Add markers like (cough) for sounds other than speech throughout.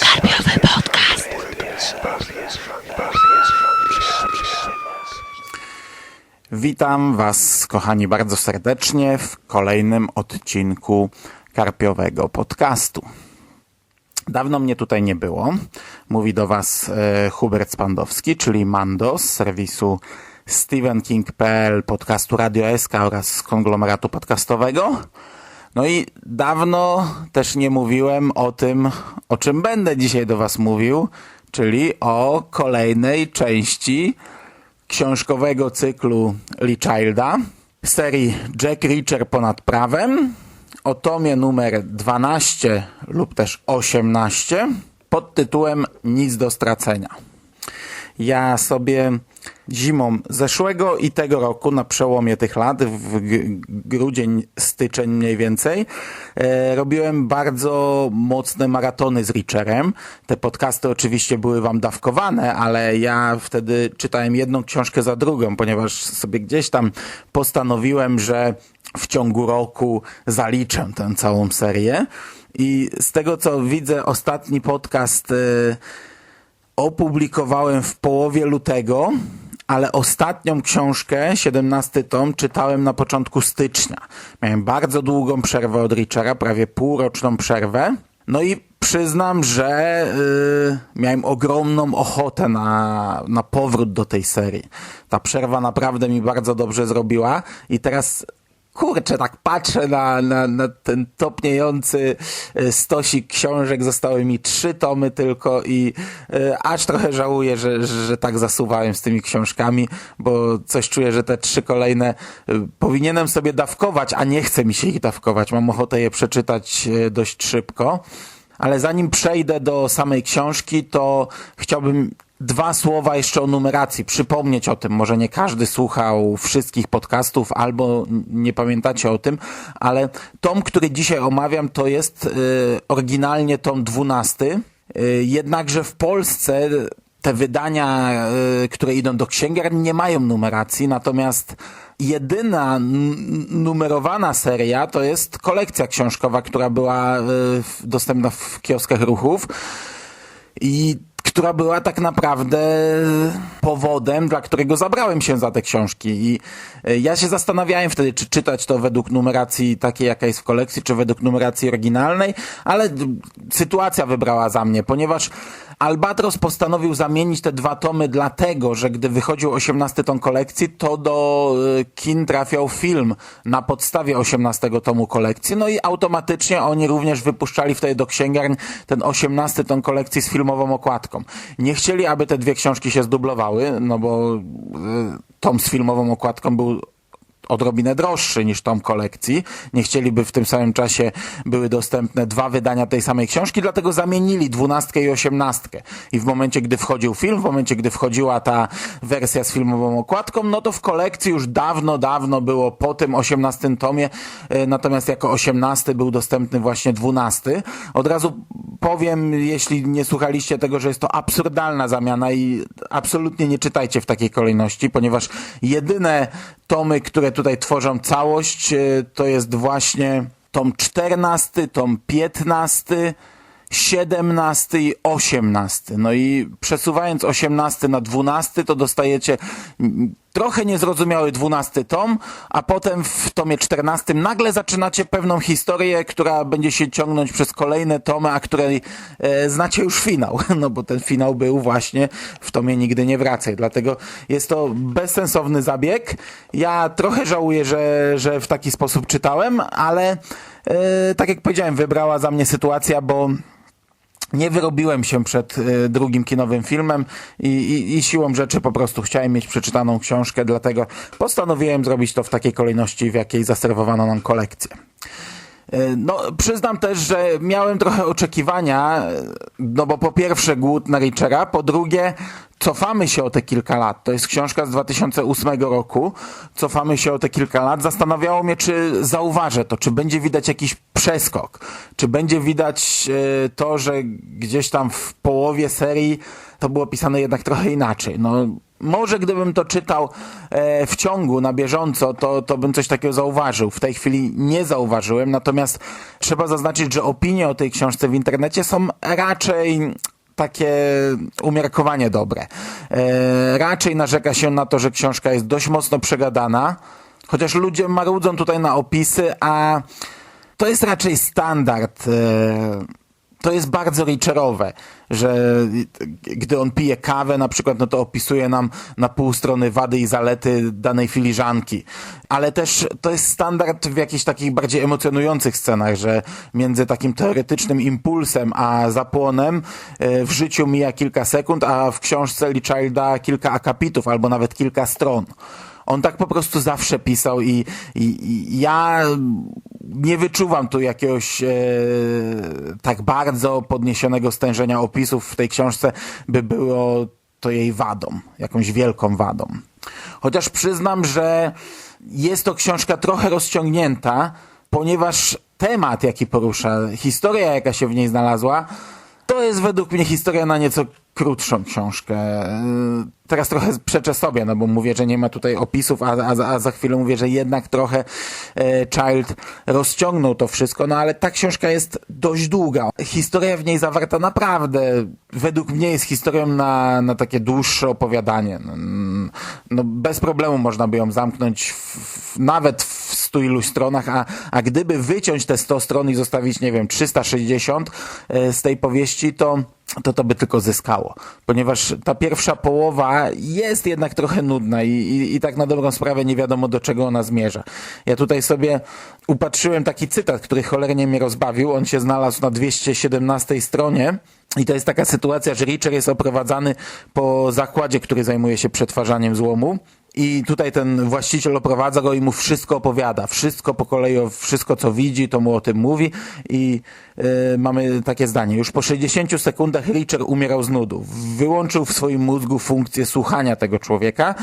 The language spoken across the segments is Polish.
Karpiowy podcast. Witam Was, kochani, bardzo serdecznie w kolejnym odcinku Karpiowego Podcastu. Dawno mnie tutaj nie było. Mówi do Was e, Hubert Spandowski, czyli Mando z serwisu StephenKing.pl, podcastu Radio SK oraz konglomeratu podcastowego. No i dawno też nie mówiłem o tym, o czym będę dzisiaj do Was mówił, czyli o kolejnej części książkowego cyklu Lee Childa, serii Jack Reacher ponad prawem, o tomie numer 12 lub też 18 pod tytułem Nic do stracenia. Ja sobie zimą zeszłego i tego roku, na przełomie tych lat, w grudzień, styczeń mniej więcej, e, robiłem bardzo mocne maratony z Richerem. Te podcasty oczywiście były wam dawkowane, ale ja wtedy czytałem jedną książkę za drugą, ponieważ sobie gdzieś tam postanowiłem, że w ciągu roku zaliczę tę całą serię. I z tego co widzę, ostatni podcast. E, opublikowałem w połowie lutego, ale ostatnią książkę, 17 tom, czytałem na początku stycznia. Miałem bardzo długą przerwę od Richera, prawie półroczną przerwę. No i przyznam, że yy, miałem ogromną ochotę na, na powrót do tej serii. Ta przerwa naprawdę mi bardzo dobrze zrobiła i teraz kurczę, tak patrzę na, na, na ten topniejący e, stosik książek. Zostały mi trzy tomy tylko i e, aż trochę żałuję, że, że tak zasuwałem z tymi książkami, bo coś czuję, że te trzy kolejne e, powinienem sobie dawkować, a nie chce mi się ich dawkować. Mam ochotę je przeczytać dość szybko. Ale zanim przejdę do samej książki, to chciałbym dwa słowa jeszcze o numeracji. Przypomnieć o tym. Może nie każdy słuchał wszystkich podcastów albo nie pamiętacie o tym, ale tom, który dzisiaj omawiam, to jest y, oryginalnie tom 12. Y, jednakże w Polsce te wydania, y, które idą do księgarni, nie mają numeracji, natomiast jedyna numerowana seria to jest kolekcja książkowa, która była y, dostępna w kioskach ruchów i która była tak naprawdę powodem, dla którego zabrałem się za te książki. I y, ja się zastanawiałem wtedy, czy czytać to według numeracji takiej, jaka jest w kolekcji, czy według numeracji oryginalnej, ale sytuacja wybrała za mnie, ponieważ Albatros postanowił zamienić te dwa tomy dlatego, że gdy wychodził 18 tom kolekcji, to do y, kin trafiał film na podstawie 18 tomu kolekcji, no i automatycznie oni również wypuszczali wtedy do księgarni ten 18 tom kolekcji z filmową okładką. Nie chcieli, aby te dwie książki się zdublowały, no bo y, tom z filmową okładką był odrobinę droższy niż tom kolekcji. Nie chcieliby w tym samym czasie były dostępne dwa wydania tej samej książki, dlatego zamienili dwunastkę i osiemnastkę. I w momencie, gdy wchodził film, w momencie, gdy wchodziła ta wersja z filmową okładką, no to w kolekcji już dawno, dawno było po tym osiemnastym tomie, e, natomiast jako osiemnasty był dostępny właśnie dwunasty. Od razu powiem, jeśli nie słuchaliście tego, że jest to absurdalna zamiana i absolutnie nie czytajcie w takiej kolejności, ponieważ jedyne tomy, które tutaj tworzą całość, e, to jest właśnie tom 14, tom 15, 17 i 18. No i przesuwając 18 na 12, to dostajecie trochę niezrozumiały 12 tom, a potem w tomie 14 nagle zaczynacie pewną historię, która będzie się ciągnąć przez kolejne tomy, a której e, znacie już finał. (laughs) No bo ten finał był właśnie w tomie Nigdy nie wracaj. Dlatego jest to bezsensowny zabieg. Ja trochę żałuję, że, że w taki sposób czytałem, ale e, tak jak powiedziałem, wybrała za mnie sytuacja, bo nie wyrobiłem się przed y, drugim kinowym filmem i, i, i siłą rzeczy po prostu chciałem mieć przeczytaną książkę, dlatego postanowiłem zrobić to w takiej kolejności, w jakiej zaserwowano nam kolekcję. Y, No, przyznam też, że miałem trochę oczekiwania, y, no bo po pierwsze głód na Richera, po drugie cofamy się o te kilka lat. To jest książka z 2008 roku. Cofamy się o te kilka lat. Zastanawiało mnie, czy zauważę to, czy będzie widać jakiś przeskok, czy będzie widać e, to, że gdzieś tam w połowie serii to było pisane jednak trochę inaczej. No, Może gdybym to czytał e, w ciągu, na bieżąco, to, to bym coś takiego zauważył. W tej chwili nie zauważyłem, natomiast trzeba zaznaczyć, że opinie o tej książce w internecie są raczej takie umiarkowanie dobre. E, raczej narzeka się na to, że książka jest dość mocno przegadana, chociaż ludzie marudzą tutaj na opisy, a to jest raczej standard. E, to jest bardzo richerowe, że gdy on pije kawę na przykład, no to opisuje nam na pół strony wady i zalety danej filiżanki. Ale też to jest standard w jakichś takich bardziej emocjonujących scenach, że między takim teoretycznym impulsem a zapłonem e, w życiu mija kilka sekund, a w książce Lee Childa kilka akapitów albo nawet kilka stron. On tak po prostu zawsze pisał i, i, i ja nie wyczuwam tu jakiegoś e, tak bardzo podniesionego stężenia opisów w tej książce, by było to jej wadą, jakąś wielką wadą. Chociaż przyznam, że jest to książka trochę rozciągnięta, ponieważ temat, jaki porusza, historia, jaka się w niej znalazła, to jest według mnie historia na nieco krótszą książkę. Teraz trochę przeczę sobie, no bo mówię, że nie ma tutaj opisów, a, a, a za chwilę mówię, że jednak trochę e, Child rozciągnął to wszystko, no ale ta książka jest dość długa. Historia w niej zawarta naprawdę, według mnie jest historią na, na takie dłuższe opowiadanie. No, no bez problemu można by ją zamknąć w, nawet w stu iluś stronach, a, a gdyby wyciąć te 100 stron i zostawić, nie wiem, 360 e, z tej powieści, to to to by tylko zyskało. Ponieważ ta pierwsza połowa jest jednak trochę nudna i, i, i, tak na dobrą sprawę nie wiadomo do czego ona zmierza. Ja tutaj sobie upatrzyłem taki cytat, który cholernie mnie rozbawił. On się znalazł na 217 stronie. I to jest taka sytuacja, że Richer jest oprowadzany po zakładzie, który zajmuje się przetwarzaniem złomu. I tutaj ten właściciel oprowadza go i mu wszystko opowiada. Wszystko po kolei, wszystko co widzi, to mu o tym mówi. I yy, mamy takie zdanie. Już po 60 sekundach Richer umierał z nudu. Wyłączył w swoim mózgu funkcję słuchania tego człowieka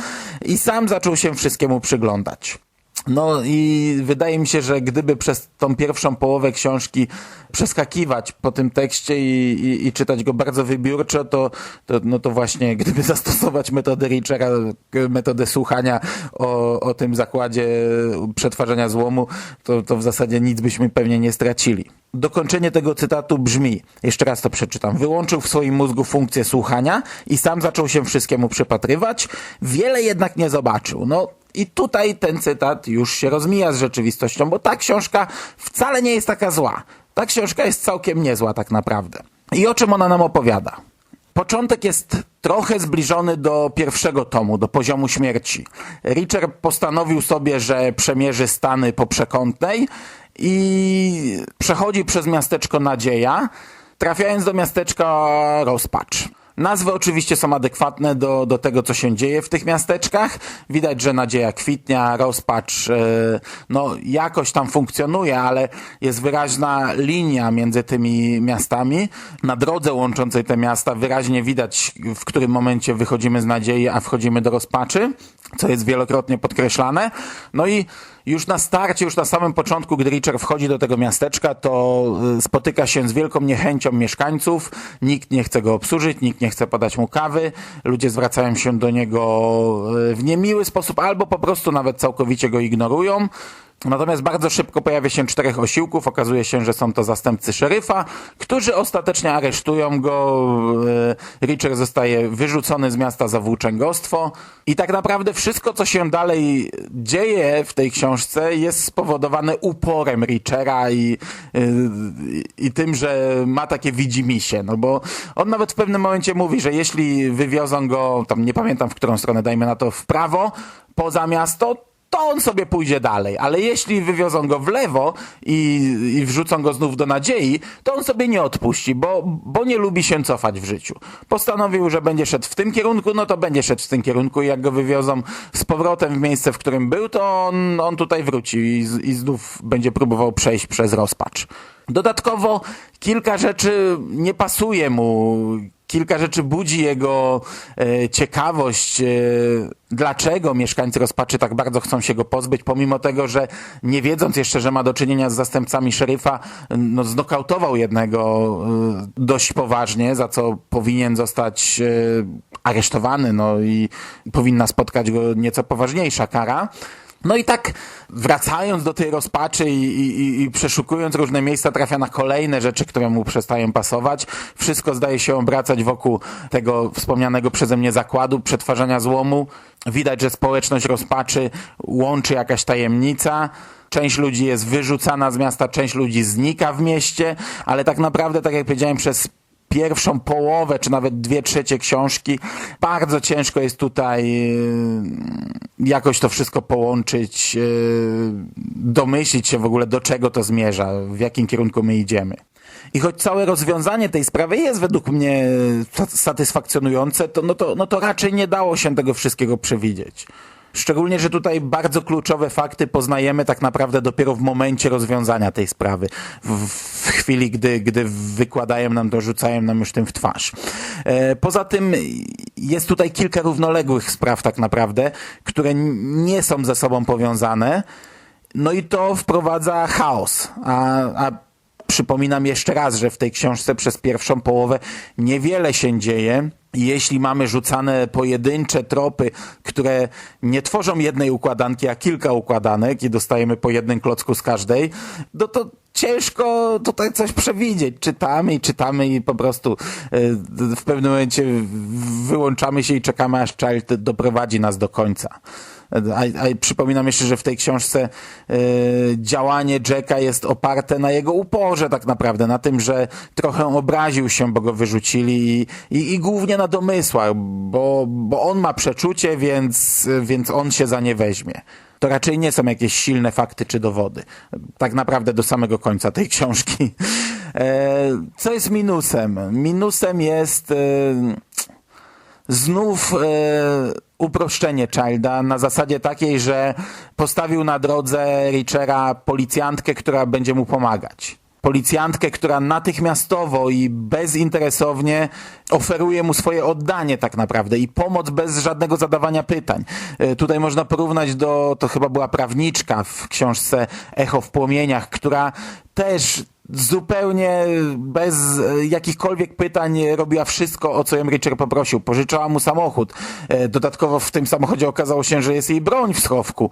i sam zaczął się wszystkiemu przyglądać. No i wydaje mi się, że gdyby przez tą pierwszą połowę książki przeskakiwać po tym tekście i, i, i czytać go bardzo wybiórczo, to, to, no to właśnie gdyby (laughs) zastosować metodę Richera, metodę słuchania o, o tym zakładzie przetwarzania złomu, to, to w zasadzie nic byśmy pewnie nie stracili. Dokończenie tego cytatu brzmi, jeszcze raz to przeczytam. Wyłączył w swoim mózgu funkcję słuchania i sam zaczął się wszystkiemu przypatrywać. Wiele jednak nie zobaczył. No, i tutaj ten cytat już się rozmija z rzeczywistością, bo ta książka wcale nie jest taka zła. Ta książka jest całkiem niezła tak naprawdę. I o czym ona nam opowiada? Początek jest trochę zbliżony do pierwszego tomu, do poziomu śmierci. Richard postanowił sobie, że przemierzy Stany po przekątnej i przechodzi przez miasteczko Nadzieja, trafiając do miasteczka Rozpacz. Nazwy oczywiście są adekwatne do, do tego, co się dzieje w tych miasteczkach. Widać, że nadzieja kwitnia, rozpacz e, no, jakoś tam funkcjonuje, ale jest wyraźna linia między tymi miastami. Na drodze łączącej te miasta wyraźnie widać, w którym momencie wychodzimy z nadziei, a wchodzimy do rozpaczy, co jest wielokrotnie podkreślane. No i już na starcie, już na samym początku, gdy Richard wchodzi do tego miasteczka, to y, spotyka się z wielką niechęcią mieszkańców. Nikt nie chce go obsłużyć, nikt nie chce podać mu kawy. Ludzie zwracają się do niego y, w niemiły sposób albo po prostu nawet całkowicie go ignorują. Natomiast bardzo szybko pojawia się czterech osiłków. Okazuje się, że są to zastępcy szeryfa, którzy ostatecznie aresztują go. E, Richard zostaje wyrzucony z miasta za włóczęgostwo. I tak naprawdę wszystko, co się dalej dzieje w tej książce, jest spowodowane uporem Richera i, e, i, i tym, że ma takie widzimisię. No bo on nawet w pewnym momencie mówi, że jeśli wywiozą go, tam nie pamiętam w którą stronę, dajmy na to w prawo, poza miasto, to on sobie pójdzie dalej. Ale jeśli wywiozą go w lewo i, i wrzucą go znów do nadziei, to on sobie nie odpuści, bo, bo nie lubi się cofać w życiu. Postanowił, że będzie szedł w tym kierunku, no to będzie szedł w tym kierunku i jak go wywiozą z powrotem w miejsce, w którym był, to on, on tutaj wróci i, i znów będzie próbował przejść przez rozpacz. Dodatkowo kilka rzeczy nie pasuje mu kilka rzeczy budzi jego e, ciekawość, e, dlaczego mieszkańcy rozpaczy tak bardzo chcą się go pozbyć, pomimo tego, że nie wiedząc jeszcze, że ma do czynienia z zastępcami szeryfa, no, znokautował jednego e, dość poważnie, za co powinien zostać e, aresztowany, no i powinna spotkać go nieco poważniejsza kara. No i tak wracając do tej rozpaczy i, i, i, przeszukując różne miejsca trafia na kolejne rzeczy, które mu przestają pasować. Wszystko zdaje się obracać wokół tego wspomnianego przeze mnie zakładu, przetwarzania złomu. Widać, że społeczność rozpaczy łączy jakaś tajemnica. Część ludzi jest wyrzucana z miasta, część ludzi znika w mieście, ale tak naprawdę, tak jak powiedziałem, przez pierwszą połowę, czy nawet dwie trzecie książki. Bardzo ciężko jest tutaj y, jakoś to wszystko połączyć, y, domyślić się w ogóle do czego to zmierza, w jakim kierunku my idziemy. I choć całe rozwiązanie tej sprawy jest według mnie satysfakcjonujące, to, no, to, no to raczej nie dało się tego wszystkiego przewidzieć. Szczególnie, że tutaj bardzo kluczowe fakty poznajemy tak naprawdę dopiero w momencie rozwiązania tej sprawy. W, w chwili, gdy, gdy wykładają nam to, rzucają nam już tym w twarz. E, poza tym jest tutaj kilka równoległych spraw tak naprawdę, które nie są ze sobą powiązane. No i to wprowadza chaos. A, a przypominam jeszcze raz, że w tej książce przez pierwszą połowę niewiele się dzieje jeśli mamy rzucane pojedyncze tropy, które nie tworzą jednej układanki, a kilka układanek i dostajemy po jednym klocku z każdej, no to ciężko tutaj coś przewidzieć. Czytamy i czytamy i po prostu e, w pewnym momencie wyłączamy się i czekamy, aż Child doprowadzi nas do końca. A, a przypominam jeszcze, że w tej książce y, działanie Jacka jest oparte na jego uporze tak naprawdę, na tym, że trochę obraził się, bo go wyrzucili i, i, i głównie na domysłach, bo, bo on ma przeczucie, więc, więc on się za nie weźmie to raczej nie są jakieś silne fakty czy dowody. Tak naprawdę do samego końca tej książki. E, co jest minusem? Minusem jest e, znów e, uproszczenie Childa na zasadzie takiej, że postawił na drodze Richera policjantkę, która będzie mu pomagać policjantkę, która natychmiastowo i bezinteresownie oferuje mu swoje oddanie tak naprawdę i pomoc bez żadnego zadawania pytań. E, tutaj można porównać do, to chyba była prawniczka w książce Echo w płomieniach, która też zupełnie bez e, jakichkolwiek pytań robiła wszystko, o co ją Richard poprosił. Pożyczała mu samochód. E, dodatkowo w tym samochodzie okazało się, że jest jej broń w schowku.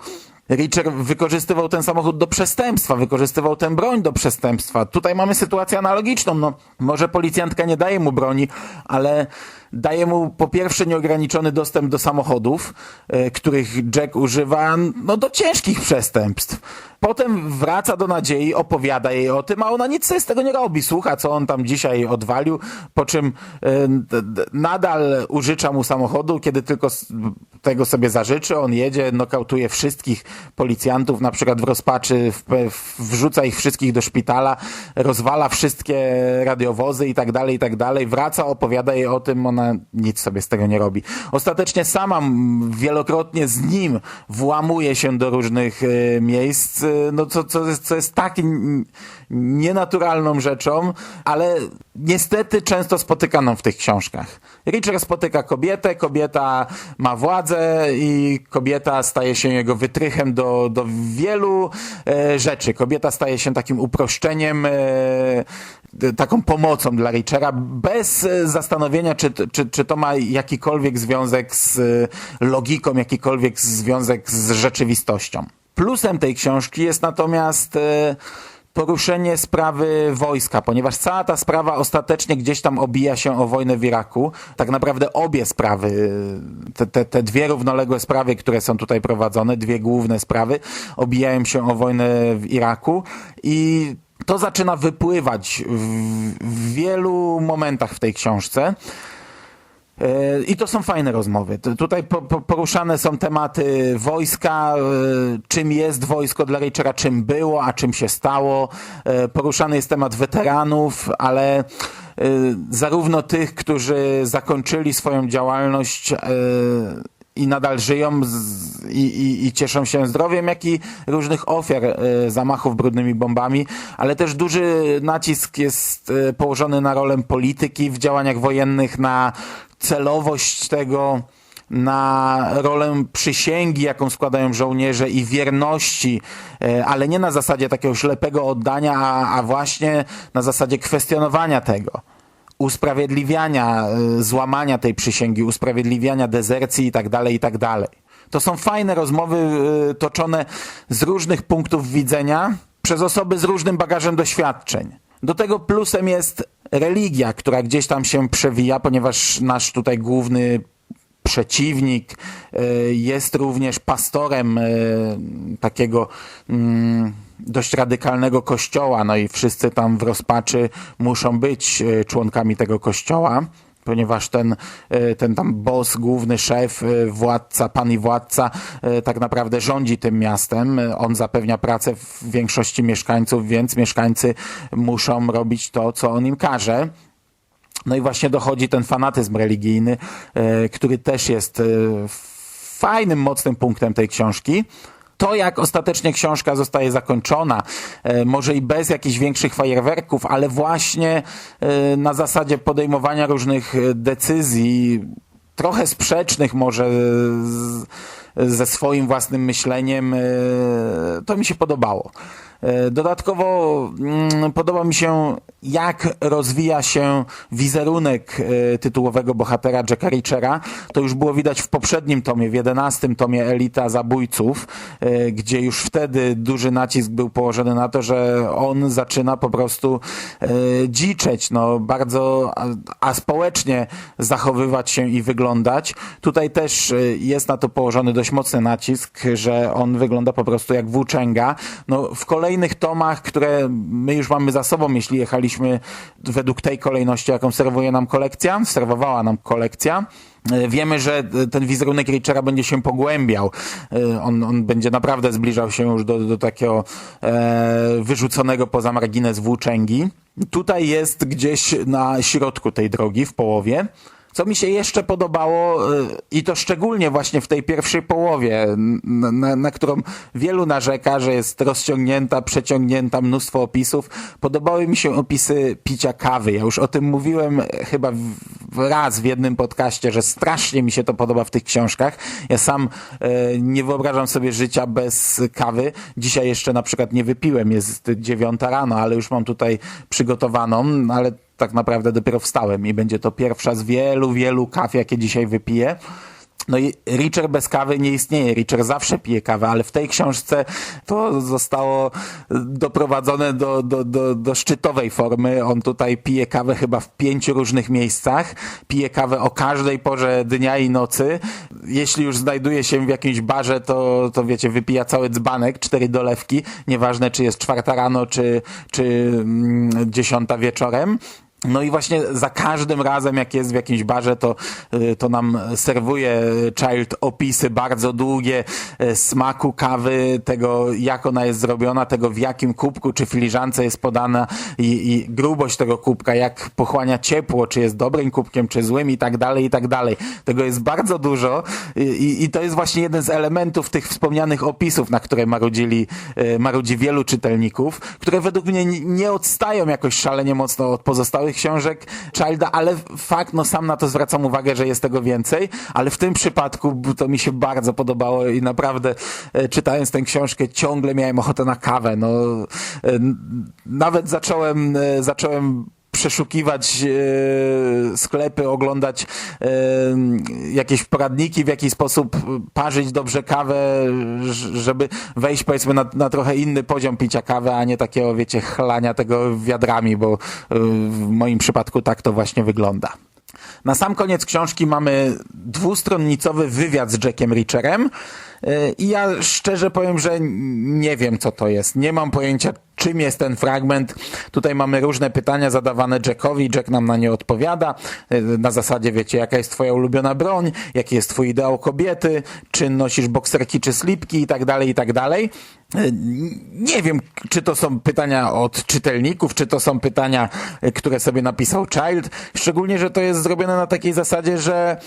Richard wykorzystywał ten samochód do przestępstwa, wykorzystywał tę broń do przestępstwa. Tutaj mamy sytuację analogiczną. No, może policjantka nie daje mu broni, ale daje mu po pierwsze nieograniczony dostęp do samochodów, e, których Jack używa no, do ciężkich przestępstw. Potem wraca do nadziei, opowiada jej o tym, a ona nic z tego nie robi. Słucha, co on tam dzisiaj odwalił, po czym e, nadal użycza mu samochodu, kiedy tylko tego sobie zażyczy. On jedzie, nokautuje wszystkich policjantów, na przykład w rozpaczy, wrzuca ich wszystkich do szpitala, rozwala wszystkie radiowozy i tak dalej, i tak dalej. Wraca, opowiada jej o tym, ona nic sobie z tego nie robi. Ostatecznie sama wielokrotnie z nim włamuje się do różnych e, miejsc, e, no co, co, co jest tak nienaturalną rzeczą, ale niestety często spotykaną w tych książkach. Richard spotyka kobietę, kobieta ma władzę i kobieta staje się jego wytrychem do, do wielu e, rzeczy. Kobieta staje się takim uproszczeniem, e, taką pomocą dla Richera, bez e, zastanowienia, czy, czy, czy to ma jakikolwiek związek z e, logiką, jakikolwiek związek z rzeczywistością. Plusem tej książki jest natomiast e, poruszenie sprawy wojska, ponieważ cała ta sprawa ostatecznie gdzieś tam obija się o wojnę w Iraku. Tak naprawdę obie sprawy, te, te, te dwie równoległe sprawy, które są tutaj prowadzone, dwie główne sprawy, obijają się o wojnę w Iraku i to zaczyna wypływać w, w wielu momentach w tej książce. E, I to są fajne rozmowy. Tutaj poruszane są tematy wojska, e, czym jest wojsko dla Richera, czym było, a czym się stało. E, poruszany jest temat weteranów, ale zarówno tych, którzy zakończyli swoją działalność i nadal żyją z, i, i, i cieszą się zdrowiem, jak i różnych ofiar e, zamachów brudnymi bombami, ale też duży nacisk jest e, położony na rolę polityki w działaniach wojennych, na celowość tego, na rolę przysięgi, jaką składają żołnierze i wierności, e, ale nie na zasadzie takiego ślepego oddania, a, a właśnie na zasadzie kwestionowania tego usprawiedliwiania y, złamania tej przysięgi, usprawiedliwiania dezercji i tak dalej, i tak dalej. To są fajne rozmowy y, toczone z różnych punktów widzenia przez osoby z różnym bagażem doświadczeń. Do tego plusem jest religia, która gdzieś tam się przewija, ponieważ nasz tutaj główny przeciwnik y, jest również pastorem takiego mm, dość radykalnego kościoła, no i wszyscy tam w rozpaczy muszą być e, członkami tego kościoła ponieważ ten, e, ten tam boss, główny szef, e, władca, pan i władca tak naprawdę rządzi tym miastem. On zapewnia pracę w większości mieszkańców, więc mieszkańcy muszą robić to, co on im każe. No i właśnie dochodzi ten fanatyzm religijny, który też jest fajnym, mocnym punktem tej książki to, jak ostatecznie książka zostaje zakończona, e, może i bez jakichś większych fajerwerków, ale właśnie e, na zasadzie podejmowania różnych e, decyzji, trochę sprzecznych może z, ze swoim własnym myśleniem, to mi się podobało. E, dodatkowo mm, podoba mi się, jak rozwija się wizerunek e, tytułowego bohatera Jacka Richera. To już było widać w poprzednim tomie, w jedenastym tomie Elita Zabójców, e, gdzie już wtedy duży nacisk był położony na to, że on zaczyna po prostu dziczeć, no bardzo aspołecznie zachowywać się i wyglądać. Tutaj też jest na to położony dość mocny nacisk, że on wygląda po prostu jak włóczęga. No w kolejnym kolejnych tomach, które my już mamy za sobą, jeśli jechaliśmy według tej kolejności, jaką serwuje nam kolekcja, serwowała nam kolekcja, e, Wiemy, że ten wizerunek Richera będzie się pogłębiał. E, on, on będzie naprawdę zbliżał się już do, do takiego e, wyrzuconego poza margines włóczęgi. Tutaj jest gdzieś na środku tej drogi, w połowie. Co mi się jeszcze podobało y, i to szczególnie właśnie w tej pierwszej połowie, na, na, którą wielu narzeka, że jest rozciągnięta, przeciągnięta, mnóstwo opisów. Podobały mi się opisy picia kawy. Ja już o tym mówiłem chyba raz w jednym podcaście, że strasznie mi się to podoba w tych książkach. Ja sam e, nie wyobrażam sobie życia bez kawy. Dzisiaj jeszcze na przykład nie wypiłem, jest dziewiąta rano, ale już mam tutaj przygotowaną, ale tak naprawdę dopiero wstałem i będzie to pierwsza z wielu, wielu kaw, jakie dzisiaj wypiję. No i Richard bez kawy nie istnieje. Richard zawsze pije kawę, ale w tej książce to zostało doprowadzone do, do, do, do szczytowej formy. On tutaj pije kawę chyba w pięciu różnych miejscach. Pije kawę o każdej porze dnia i nocy. Jeśli już znajduje się w jakimś barze, to, to wiecie, wypija cały dzbanek, cztery dolewki. Nieważne, czy jest czwarta rano, czy, czy mm, dziesiąta wieczorem. No i właśnie za każdym razem, jak jest w jakimś barze, to, y, to nam serwuje Child opisy bardzo długie y, smaku kawy, tego jak ona jest zrobiona, tego w jakim kubku czy filiżance jest podana i, i grubość tego kubka, jak pochłania ciepło, czy jest dobrym kubkiem, czy złym i tak dalej, i tak dalej. Tego jest bardzo dużo i, i to jest właśnie jeden z elementów tych wspomnianych opisów, na które marudzili, y, marudzi wielu czytelników, które według mnie nie odstają jakoś szalenie mocno od pozostałych książek Childa, ale fakt, no sam na to zwracam uwagę, że jest tego więcej, ale w tym przypadku to mi się bardzo podobało i naprawdę e, czytając tę książkę ciągle miałem ochotę na kawę, no e, nawet zacząłem, e, zacząłem przeszukiwać e, sklepy, oglądać e, jakieś poradniki, w jaki sposób parzyć dobrze kawę, żeby wejść powiedzmy na, na trochę inny poziom picia kawy, a nie takiego, wiecie, chlania tego wiadrami, bo e, w moim przypadku tak to właśnie wygląda. Na sam koniec książki mamy dwustronnicowy wywiad z Jackiem Richerem i ja szczerze powiem, że nie wiem co to jest. Nie mam pojęcia czym jest ten fragment. Tutaj mamy różne pytania zadawane Jackowi, Jack nam na nie odpowiada. Na zasadzie, wiecie, jaka jest twoja ulubiona broń, jaki jest twój ideał kobiety, czy nosisz bokserki, czy slipki i tak dalej, i tak dalej. Nie wiem, czy to są pytania od czytelników, czy to są pytania, które sobie napisał Child. Szczególnie, że to jest zrobione na takiej zasadzie, że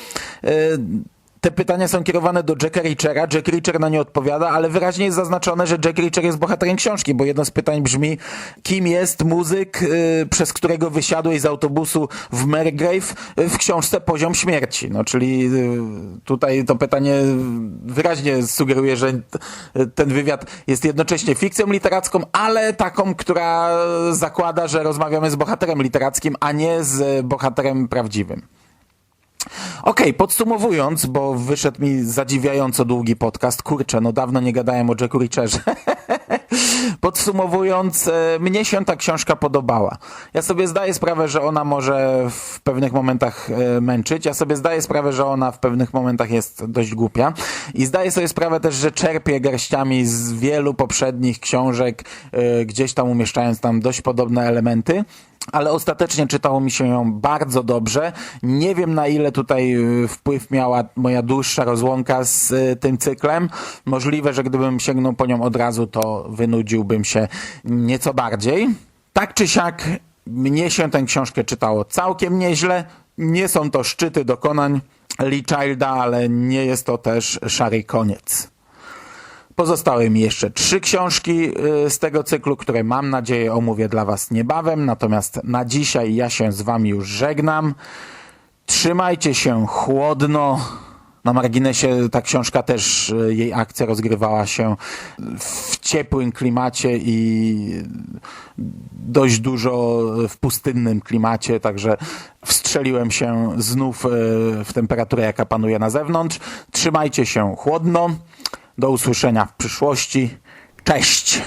te pytania są kierowane do Jacka Reachera. Jack Reacher na nie odpowiada, ale wyraźnie jest zaznaczone, że Jack Reacher jest bohaterem książki, bo jedno z pytań brzmi, kim jest muzyk, y, przez którego wysiadłeś z autobusu w Marygrave y, w książce Poziom Śmierci. No, czyli y, tutaj to pytanie wyraźnie sugeruje, że ten wywiad jest jednocześnie fikcją literacką, ale taką, która zakłada, że rozmawiamy z bohaterem literackim, a nie z bohaterem prawdziwym. Okej, podsumowując, bo wyszedł mi zadziwiająco długi podcast. Kurczę, no dawno nie gadałem o Jacku Reacherze. (laughs) Podsumowując, e, mnie się ta książka podobała. Ja sobie zdaję sprawę, że ona może w pewnych momentach e, męczyć. Ja sobie zdaję sprawę, że ona w pewnych momentach jest dość głupia. I zdaję sobie sprawę też, że czerpie garściami z wielu poprzednich książek, e, gdzieś tam umieszczając tam dość podobne elementy ale ostatecznie czytało mi się ją bardzo dobrze. Nie wiem na ile tutaj y, wpływ miała moja dłuższa rozłąka z y, tym cyklem. Możliwe, że gdybym sięgnął po nią od razu, to wynudziłbym się nieco bardziej. Tak czy siak, mnie się tę książkę czytało całkiem nieźle. Nie są to szczyty dokonań Lee Childa, ale nie jest to też szary koniec. Pozostały mi jeszcze trzy książki y, z tego cyklu, które mam nadzieję omówię dla Was niebawem. Natomiast na dzisiaj ja się z Wami już żegnam. Trzymajcie się chłodno. Na marginesie ta książka też, y, jej akcja rozgrywała się w ciepłym klimacie i dość dużo w pustynnym klimacie, także wstrzeliłem się znów y, w temperaturę, jaka panuje na zewnątrz. Trzymajcie się chłodno. Do usłyszenia w przyszłości. Cześć!